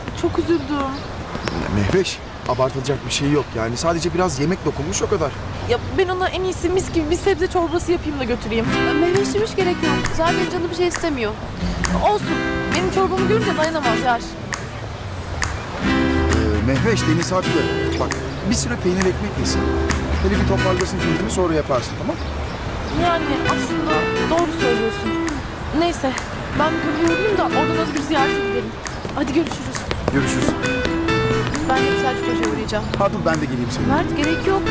ya. Çok üzüldüm. Mehveş, abartılacak bir şey yok. Yani sadece biraz yemek dokunmuş o kadar. Ya ben ona en iyisi mis gibi bir sebze çorbası yapayım da götüreyim. Meyve hiç gerek yok. Zaten canı bir şey istemiyor. Olsun. Benim çorbamı görünce dayanamaz Yaş. Ee, Mehveş, Deniz haklı. Bak, bir süre peynir ekmek yesin. Hele bir toparlasın kendini sonra yaparsın tamam Yani aslında doğru söylüyorsun. Neyse. Ben bir kapıyı uğrayayım da oradan Özgür ziyarete gidelim. Hadi görüşürüz. Görüşürüz. Ben de Selçuk Hoca'ya uğrayacağım. Dur ben de geleyim seninle. Mert gerek yok.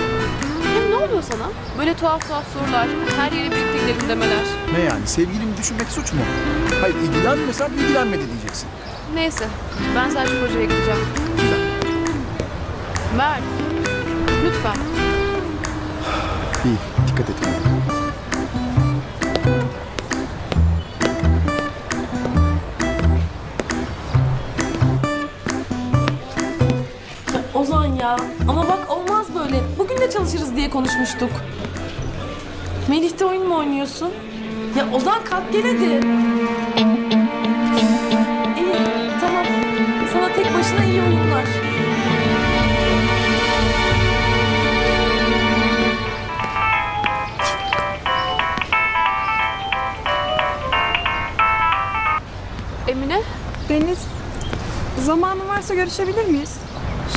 Hem ne oluyor sana? Böyle tuhaf tuhaf sorular, her yere birlikte gidelim demeler. Ne yani, sevgilimi düşünmek suç mu? Hayır, ilgilenmesen ilgilenmedi diyeceksin. Neyse, ben Selçuk Hoca'ya gideceğim. Güzel. Mert, lütfen. İyi, dikkat et. Çalışırız diye konuşmuştuk. Melih'te oyun mu oynuyorsun? Ya Ozan kalk gel hadi. İyi tamam. Sana tek başına iyi oyunlar. Emine, Deniz, zamanın varsa görüşebilir miyiz?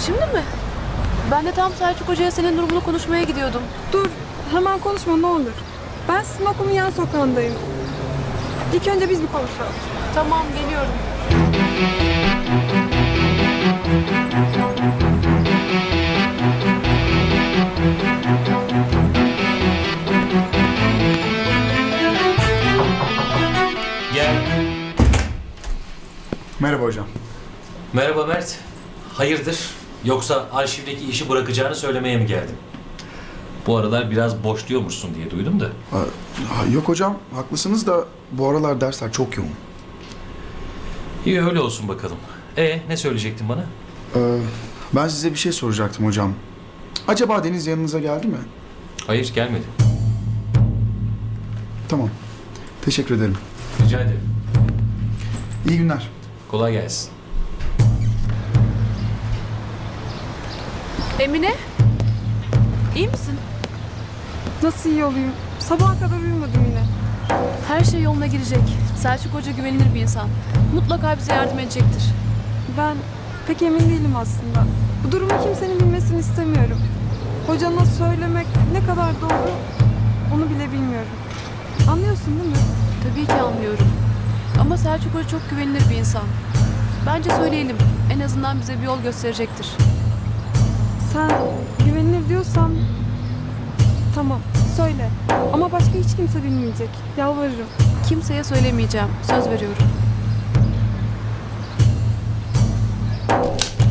şimdi mi? Ben de tam Selçuk Hoca'ya senin durumunu konuşmaya gidiyordum. Dur, hemen konuşma ne olur. Ben sizin okulun yan sokağındayım. İlk önce biz bir konuşalım. Tamam, geliyorum. Gel. Merhaba hocam. Merhaba Mert. Hayırdır? Yoksa arşivdeki işi bırakacağını söylemeye mi geldin? Bu aralar biraz boşluyormuşsun diye duydum da. Ha, yok hocam, haklısınız da bu aralar dersler çok yoğun. İyi öyle olsun bakalım. E ne söyleyecektin bana? Ee, ben size bir şey soracaktım hocam. Acaba Deniz yanınıza geldi mi? Hayır gelmedi. Tamam. Teşekkür ederim. Rica ederim. İyi günler. Kolay gelsin. Emine, iyi misin? Nasıl iyi olayım? Sabaha kadar uyumadım yine. Her şey yoluna girecek. Selçuk Hoca güvenilir bir insan. Mutlaka bize yardım edecektir. Ben pek emin değilim aslında. Bu durumu kimsenin bilmesini istemiyorum. Hocana söylemek ne kadar doğru onu bile bilmiyorum. Anlıyorsun değil mi? Tabii ki anlıyorum. Ama Selçuk Hoca çok güvenilir bir insan. Bence söyleyelim. En azından bize bir yol gösterecektir. Sen güvenilir diyorsan tamam söyle. Ama başka hiç kimse bilmeyecek. Yalvarırım. Kimseye söylemeyeceğim. Söz veriyorum.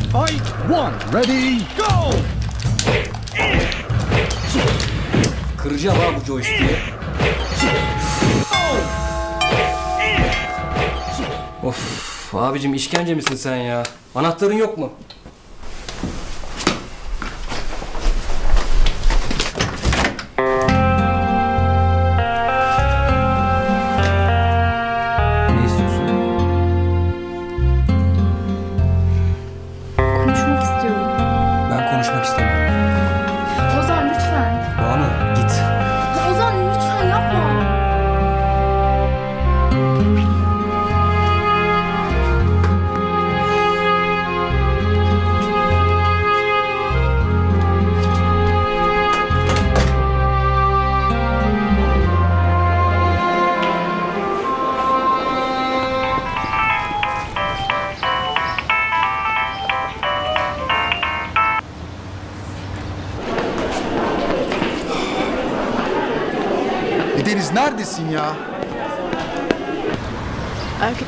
Fight one. Ready, go! Kıracağım ha bu joystick'i. Of abicim işkence misin sen ya? Anahtarın yok mu?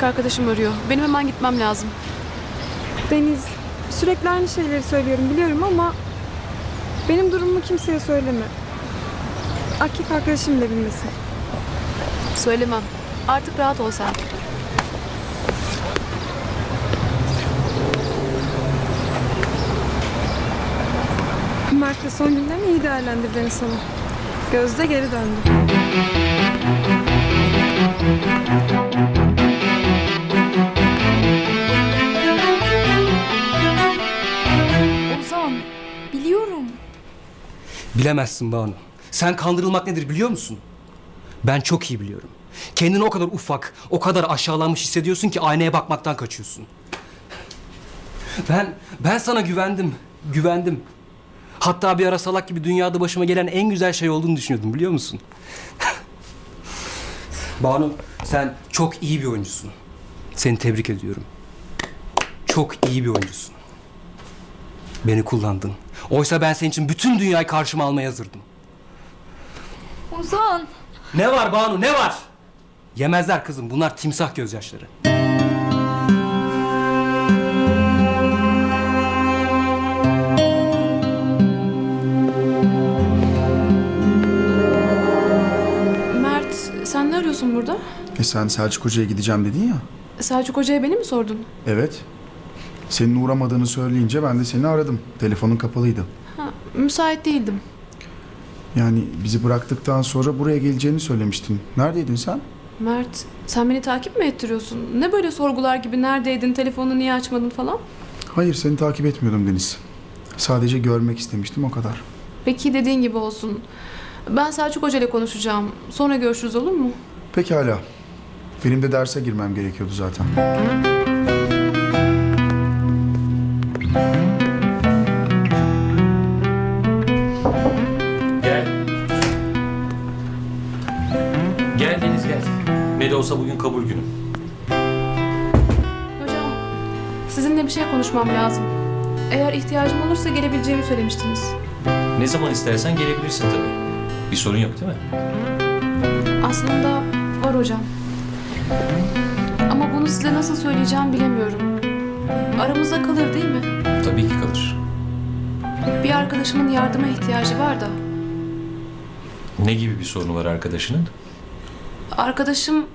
Arkadaşım arıyor. Benim hemen gitmem lazım. Deniz, sürekli aynı şeyleri söylüyorum biliyorum ama benim durumumu kimseye söyleme. Erkek arkadaşım bile bilmesin. Söylemem. Artık rahat ol sen. Mert'le son günlerini iyi değerlendir beni sana. Gözde geri döndü. Bilemezsin Banu. Sen kandırılmak nedir biliyor musun? Ben çok iyi biliyorum. Kendini o kadar ufak, o kadar aşağılanmış hissediyorsun ki aynaya bakmaktan kaçıyorsun. Ben, ben sana güvendim, güvendim. Hatta bir ara salak gibi dünyada başıma gelen en güzel şey olduğunu düşünüyordum biliyor musun? Banu sen çok iyi bir oyuncusun. Seni tebrik ediyorum. Çok iyi bir oyuncusun. Beni kullandın. Oysa ben senin için bütün dünyayı karşıma almaya hazırdım. Ozan. Ne var Banu ne var? Yemezler kızım bunlar timsah gözyaşları. Mert sen ne arıyorsun burada? E sen Selçuk Hoca'ya gideceğim dedin ya. Selçuk Hoca'ya beni mi sordun? Evet. Senin uğramadığını söyleyince ben de seni aradım. Telefonun kapalıydı. Ha, müsait değildim. Yani bizi bıraktıktan sonra buraya geleceğini söylemiştin. Neredeydin sen? Mert sen beni takip mi ettiriyorsun? Ne böyle sorgular gibi neredeydin, telefonunu niye açmadın falan? Hayır seni takip etmiyordum Deniz. Sadece görmek istemiştim o kadar. Peki dediğin gibi olsun. Ben Selçuk Hoca ile konuşacağım. Sonra görüşürüz olur mu? Pekala. Benim de derse girmem gerekiyordu zaten. Gel. Gel Deniz gel. Ne de olsa bugün kabul günüm. Hocam sizinle bir şey konuşmam lazım. Eğer ihtiyacım olursa gelebileceğimi söylemiştiniz. Ne zaman istersen gelebilirsin tabii. Bir sorun yok değil mi? Aslında var hocam. Ama bunu size nasıl söyleyeceğim bilemiyorum. Aramızda kalır değil mi? Tabii ki kalır. Bir arkadaşımın yardıma ihtiyacı var da. Ne gibi bir sorunu var arkadaşının? Arkadaşım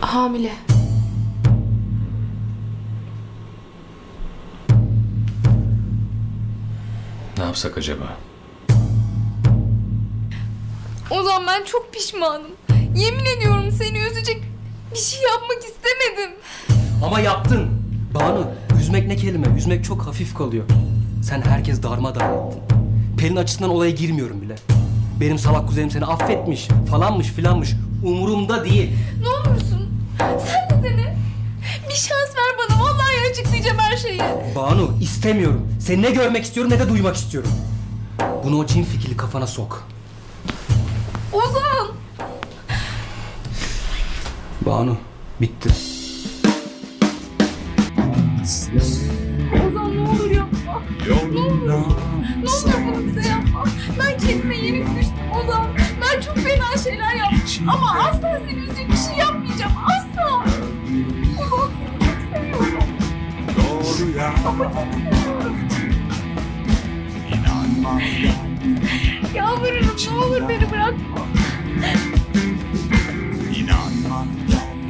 hamile. Ne yapsak acaba? Ozan ben çok pişmanım. Yemin ediyorum seni üzecek bir şey yapmak istemedim. Ama yaptın. Banu üzmek ne kelime? Üzmek çok hafif kalıyor. Sen herkes darmadağın ettin. Pelin açısından olaya girmiyorum bile. Benim salak kuzenim seni affetmiş falanmış filanmış. Umurumda değil. Ne olursun sen de dene. Bir şans ver bana. Vallahi açıklayacağım her şeyi. Banu istemiyorum. Seni ne görmek istiyorum ne de duymak istiyorum. Bunu o cin fikirli kafana sok. Ozan. Banu bitti. Ozan ne olur yapma. Ne olur. Ne olur bunu bize yapma. Ben kendime yenik düştüm Ozan. Ben çok fena şeyler yaptım. Ama asla seni üzecek bir şey yapmayacağım. Asla. Ozan seni çok seviyorum. Ama çok seviyorum. Yalvarırım ne olur beni bırakma.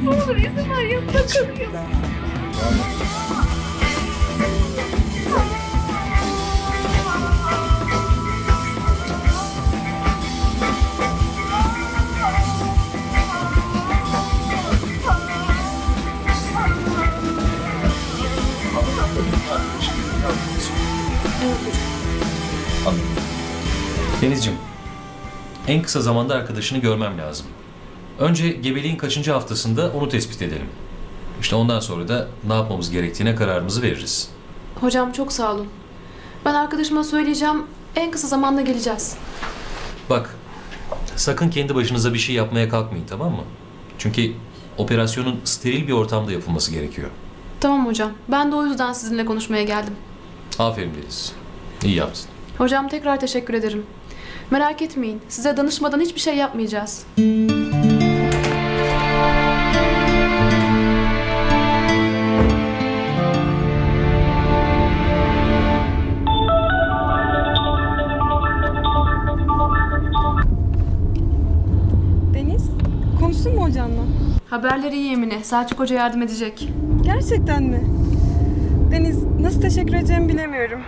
Ne olur izin ver yanımda kalayım. En kısa zamanda arkadaşını görmem lazım. Önce gebeliğin kaçıncı haftasında onu tespit edelim. İşte ondan sonra da ne yapmamız gerektiğine kararımızı veririz. Hocam çok sağ olun. Ben arkadaşıma söyleyeceğim. En kısa zamanda geleceğiz. Bak, sakın kendi başınıza bir şey yapmaya kalkmayın tamam mı? Çünkü operasyonun steril bir ortamda yapılması gerekiyor. Tamam hocam. Ben de o yüzden sizinle konuşmaya geldim. Aferin Deniz. İyi yaptın. Hocam tekrar teşekkür ederim. Merak etmeyin. Size danışmadan hiçbir şey yapmayacağız. Deniz, konuştun mu hocanla? Haberleri iyi Emine. Selçuk Hoca yardım edecek. Gerçekten mi? Deniz, nasıl teşekkür edeceğimi bilemiyorum.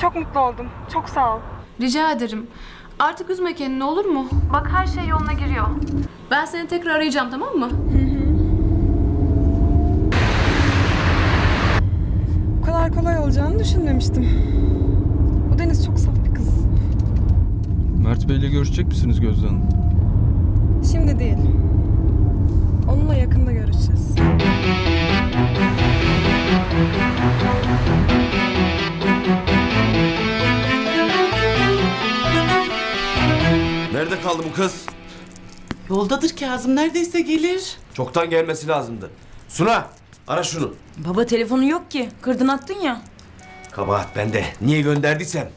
Çok mutlu oldum. Çok sağ ol. Rica ederim. Artık üzme kendini olur mu? Bak her şey yoluna giriyor. Ben seni tekrar arayacağım tamam mı? Bu kadar kolay olacağını düşünmemiştim. Bu Deniz çok saf bir kız. Mert Bey'le görüşecek misiniz Gözde Hanım? Şimdi değil. Onunla yakında görüşeceğiz. Kaldı bu kız? Yoldadır Kazım neredeyse gelir. Çoktan gelmesi lazımdı. Suna ara şunu. Baba telefonu yok ki. Kırdın attın ya. Kabahat bende. Niye gönderdiysem.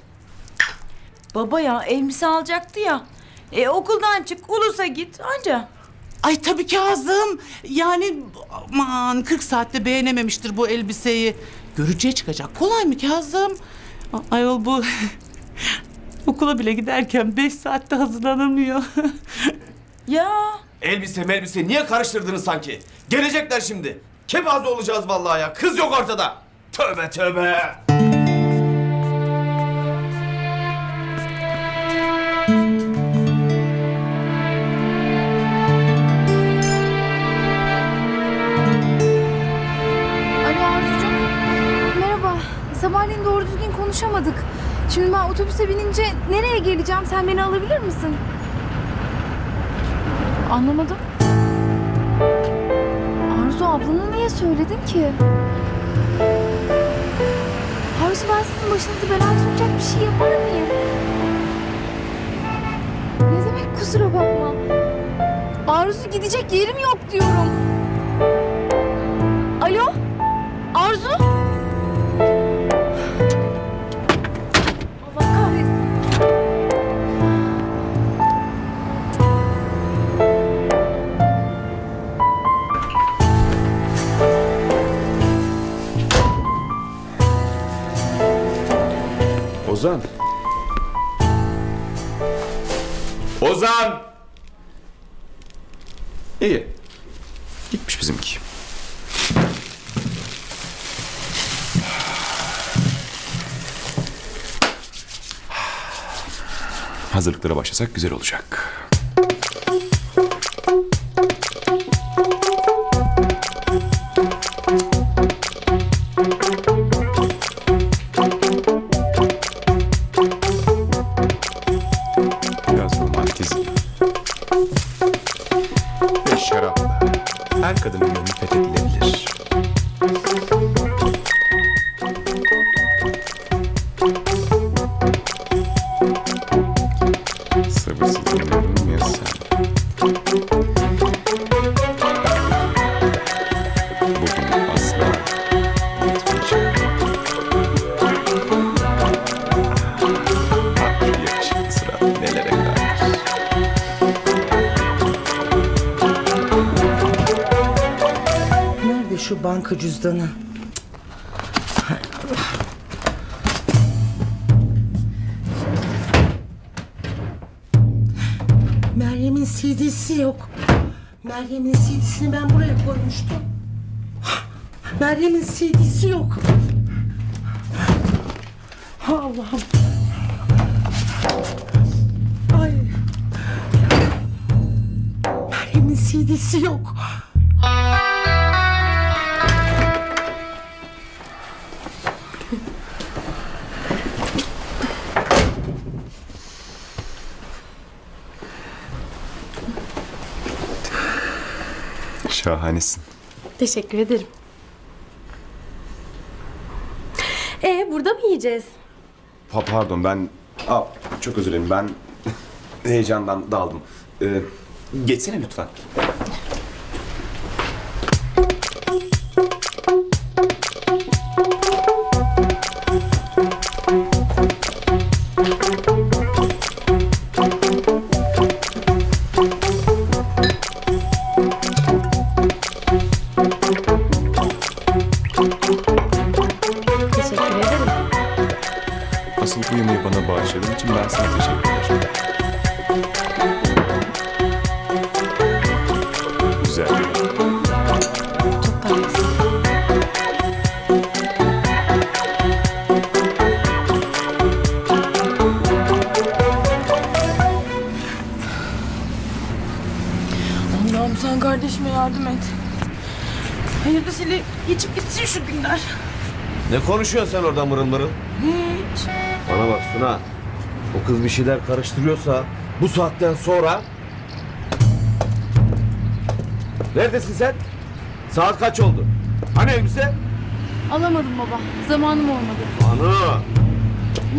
Baba ya elbise alacaktı ya. E okuldan çık ulusa git anca. Ay tabii Kazım. Yani aman 40 saatte beğenememiştir bu elbiseyi. Görücüye çıkacak. Kolay mı Kazım? Ayol bu okula bile giderken 5 saatte hazırlanamıyor. Ya Elbise melbise niye karıştırdınız sanki? Gelecekler şimdi. Kepaze olacağız vallahi ya. Kız yok ortada. Tövbe tövbe. Alo Arzucuğum. Merhaba. Sabahleyin doğru düzgün konuşamadık. Şimdi ben otobüse binince nereye geleceğim? Sen beni alabilir misin? Anlamadım. Arzu ablana niye söyledin ki? Arzu ben sizin başınızı belaya sokacak bir şey yapar mıyım? Ne demek kusura bakma. Arzu gidecek yerim yok diyorum. Başlasak güzel olacak. Şu banka cüzdanı? Meryem'in CD'si yok. Meryem'in CD'sini ben buraya koymuştum. Meryem'in CD'si yok. Allah'ım. Ay. Meryem'in CD'si yok. Şahanesin. teşekkür ederim. E burada mı yiyeceğiz? Pa- pardon ben... Aa, çok özür dilerim ben heyecandan daldım. Ee, geçsene lütfen. Yemeği bana bağışladığın için ben sana teşekkür ederim. Güzel. Çok tatlısın. Allah'ım sen kardeşime yardım et. Hayırlısıyla geçip gitsin şu günler. Ne konuşuyorsun sen orada mırıl mırıl? Suna. O kız bir şeyler karıştırıyorsa bu saatten sonra... Neredesin sen? Saat kaç oldu? Hani elbise? Alamadım baba. Zamanım olmadı. Banu!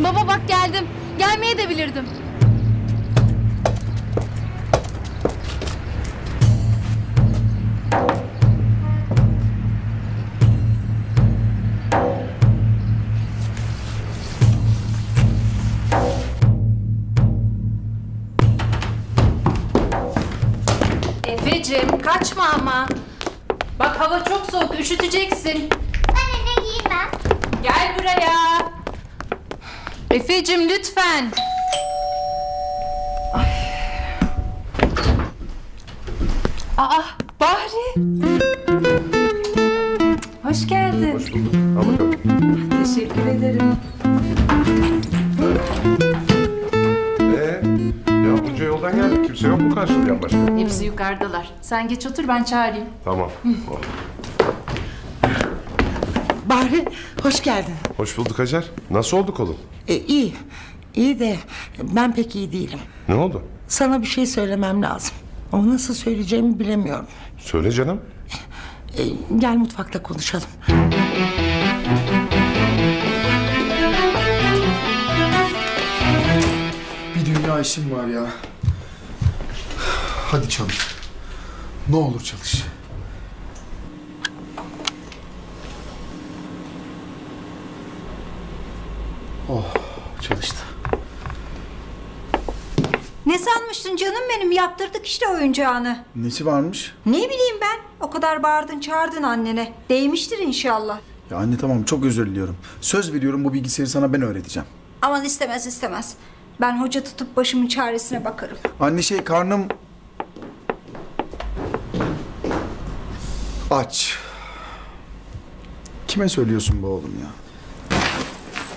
Baba bak geldim. Gelmeye de bilirdim. Üşüteceksin. Anne ne giymem? Gel buraya. Efe'cim lütfen. Ay. Aa Bahri. Hoş geldin. Hoş bulduk. Al bakalım. Teşekkür ederim. Ee, ya bunca yoldan geldik. Kimse yok mu karşılayan başka? Hepsi yukarıdalar. Sen geç otur ben çağırayım. Tamam. Bahri hoş geldin. Hoş bulduk Hacer. Nasıl oldu kolun? E, iyi. İyi de ben pek iyi değilim. Ne oldu? Sana bir şey söylemem lazım. Ama nasıl söyleyeceğimi bilemiyorum. Söyle canım. E, gel mutfakta konuşalım. Bir dünya işim var ya. Hadi çalış. Ne olur çalış. Oh çalıştı. Ne sanmıştın canım benim yaptırdık işte oyuncağını. Nesi varmış? Ne bileyim ben o kadar bağırdın çağırdın annene. Değmiştir inşallah. Ya anne tamam çok özür diliyorum. Söz veriyorum bu bilgisayarı sana ben öğreteceğim. Aman istemez istemez. Ben hoca tutup başımın çaresine bakarım. Anne şey karnım... Aç. Kime söylüyorsun bu oğlum ya?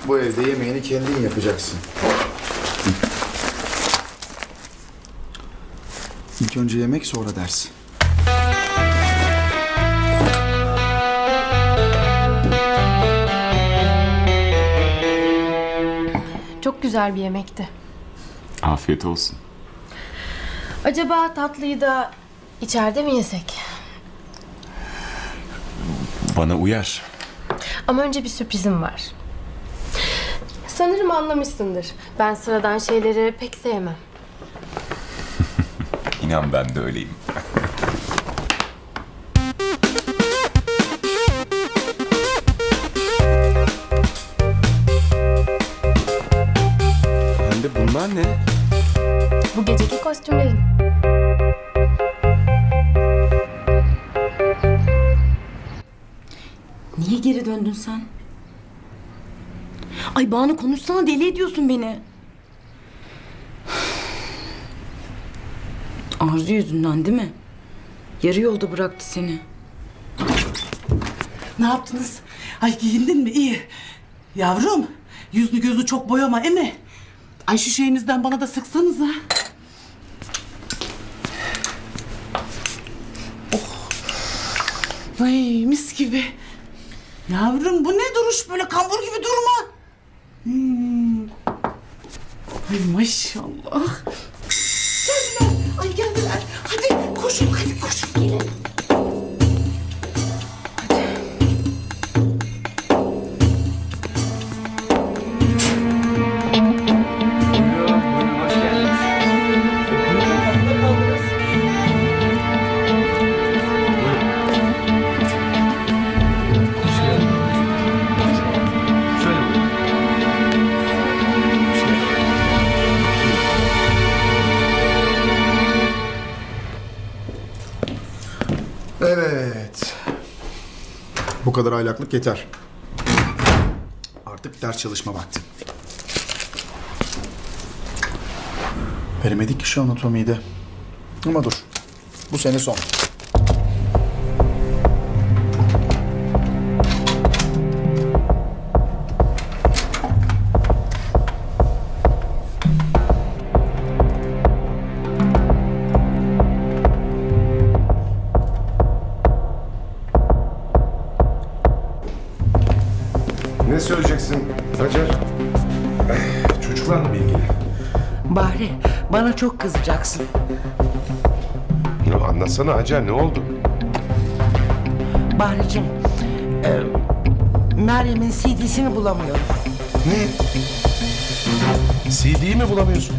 Bu evde yemeğini kendin yapacaksın. İlk önce yemek sonra ders. Çok güzel bir yemekti. Afiyet olsun. Acaba tatlıyı da içeride mi yesek? Bana uyar. Ama önce bir sürprizim var. Sanırım anlamışsındır. Ben sıradan şeyleri pek sevmem. İnan ben de öyleyim. Hande bunlar ne? Bu geceki kostümlerin. Niye geri döndün sen? Ay Banu konuşsana deli ediyorsun beni. Arzu yüzünden değil mi? Yarı yolda bıraktı seni. Ne yaptınız? Ay giyindin mi? İyi. Yavrum yüzünü gözü çok boyama emi. Ay şu şeyinizden bana da sıksanıza. Oh. Ay mis gibi. Yavrum bu ne duruş böyle kambur gibi durma. Hmm. Ay maşallah. Geldiler. Ay geldiler. Hadi koşun hadi koşun gelin. Kadar aylaklık yeter. Artık ders çalışma vakti. Veremedik ki şu anatomiyi de. Ama dur. Bu sene son. Bana çok kızacaksın. Ya anlatsana Hacer ne oldu? Bahricim, e, Meryem'in CD'sini bulamıyorum. Ne? CD'yi mi bulamıyorsun?